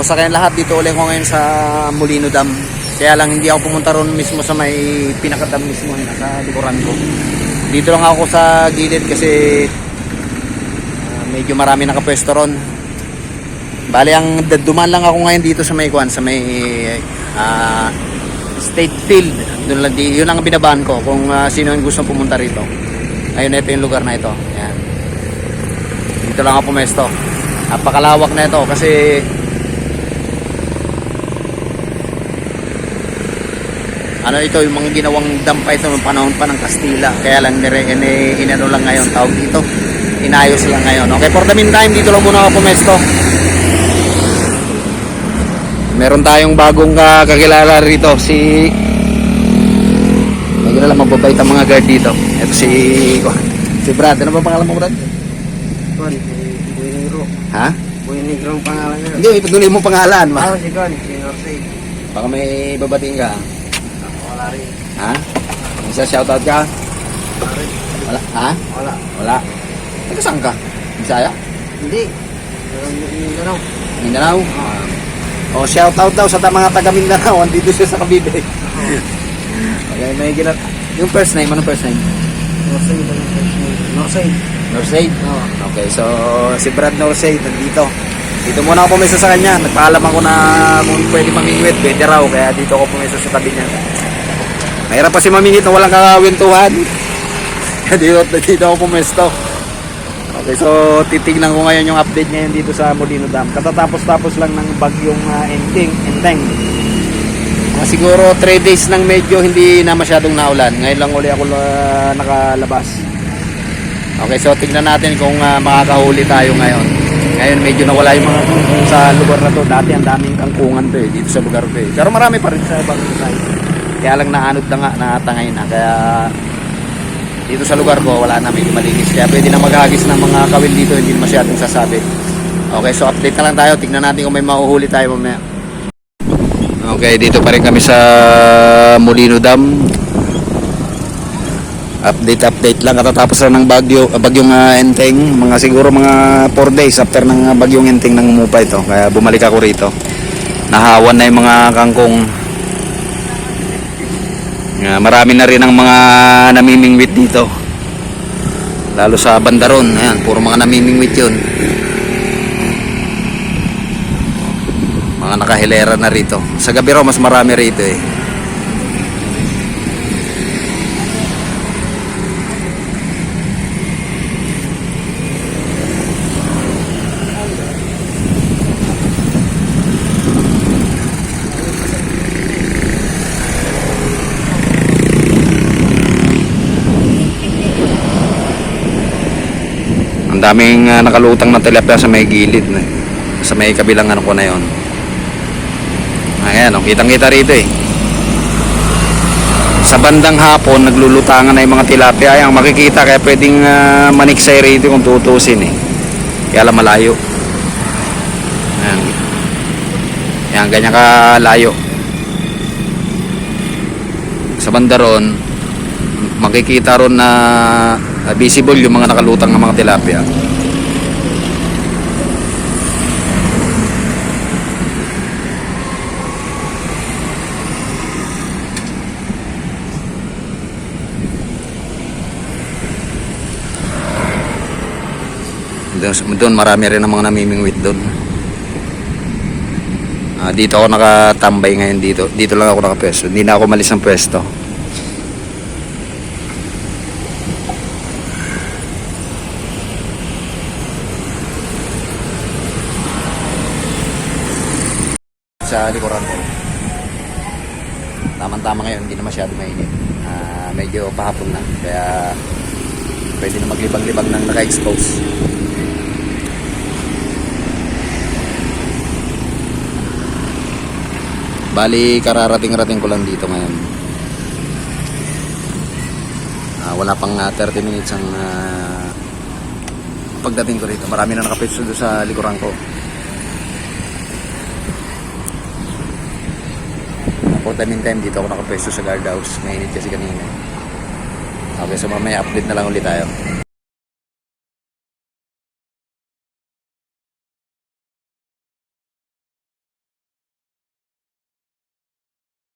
Kamusta kayong lahat? Dito ulit ko ngayon sa Molino Dam. Kaya lang hindi ako pumunta ron mismo sa may pinakadam mismo na sa likuran ko. Dito lang ako sa gilid kasi ah, medyo marami nakapwesto ron. Bali ang dumaan lang ako ngayon dito sa may kwan, sa may ah, State Field. Doon lang yun ang binabaan ko kung ah, sino yung gusto pumunta rito. Ayun, ito yung lugar na ito. Yan. Dito lang ako pumesto. Napakalawak na ito kasi ano ito yung mga ginawang dampa ito noong panahon pa ng Kastila kaya lang nire ini, inano lang ngayon tawag dito inayos lang ngayon okay for the meantime dito lang muna ako pumesto meron tayong bagong uh, kakilala rito si may kilala magbabait ang mga guard dito ito si si Brad ano ba pangalan mo Brad? Si Boy Negro. ha? Boy Negro ang pangalan niya. hindi ituloy mo pangalan Ah, si Kon, si Norte. baka may babating ka Wala rin. ha? isa shoutout ka? Wala rin. wala ha? Wala. wala Taga saan ka? Bisaya? Hindi. Gano'n. Mindanao? Oh, shout out daw sa mga taga Mindanao. Andito siya sa Cavite. okay, may ginat. Yung first name, ano first name? Name. Norsaid. Norsaid. Oo. Okay, so si Brad Norsaid nandito. Dito muna ako pumesa sa kanya. Nagpaalam ako na kung pwede mamingwit, pwede raw. Kaya dito ako pumesa sa tabi niya. Mahirap pa si mamingit na walang kakawintuhan. Dito, dito ako pumesto. Okay, so titignan ko ngayon yung update ngayon dito sa Molino Dam. Katatapos-tapos lang ng bagyong uh, Enteng. Enteng. Mga siguro 3 days nang medyo hindi na masyadong naulan. Ngayon lang uli ako uh, nakalabas. Okay, so tignan natin kung uh, makakahuli tayo ngayon. Ngayon medyo nawala yung mga kangkong sa lugar na to. Dati ang daming kangkungan to eh, dito sa lugar to eh. Pero marami pa rin sa ibang side. Kaya lang naanod na nga, nakatangay na. Kaya dito sa lugar ko wala na medyo malinis. Kaya pwede na maghagis ng mga kawil dito, hindi masyadong sasabit. Okay, so update na lang tayo. Tignan natin kung may mahuhuli tayo mamaya. Okay, dito pa rin kami sa Molino Dam update update lang katatapos lang ng bagyo ah, bagyong ah, enteng mga siguro mga 4 days after ng ah, bagyong enteng nang umupa ito kaya bumalik ako rito nahawan na yung mga kangkong Ah, marami na rin ang mga namimingwit dito. Lalo sa bandaron ayan puro mga namimingwit yun. Mga nakahilera na rito. Sa gabi raw mas marami rito eh Daming ah, nakalutang na tilapia sa may gilid na. Sa may kabilang ano ko na yon. Ayan, oh, kitang-kita rito eh. Sa bandang hapon, naglulutangan na yung mga tilapia. Ayan, makikita kaya pwedeng uh, maniksay rito kung tutusin eh. Kaya lang malayo. Ayan. Ayan, ganyan kalayo. Sa banda ron, makikita ron na uh, visible yung mga nakalutang ng mga tilapia. Doon, marami rin ang mga namimingwit doon. Ah, dito ako nakatambay ngayon dito. Dito lang ako nakapwesto. Hindi na ako malis ng pwesto. Sa likuran ko. Tamang-tama ngayon, hindi na masyado mainit. Ah, medyo pahapon na. Kaya pwede na maglibang-libang ng naka-expose. Bali, kararating-rating ko lang dito ngayon. Ah, wala pang ah, 30 minutes ang ah, pagdating ko rito. Marami na nakapitso doon sa likuran ko. For the meantime, dito ako nakapwesto sa guardhouse. Mainit kasi kanina. Okay, so mamaya update na lang ulit tayo.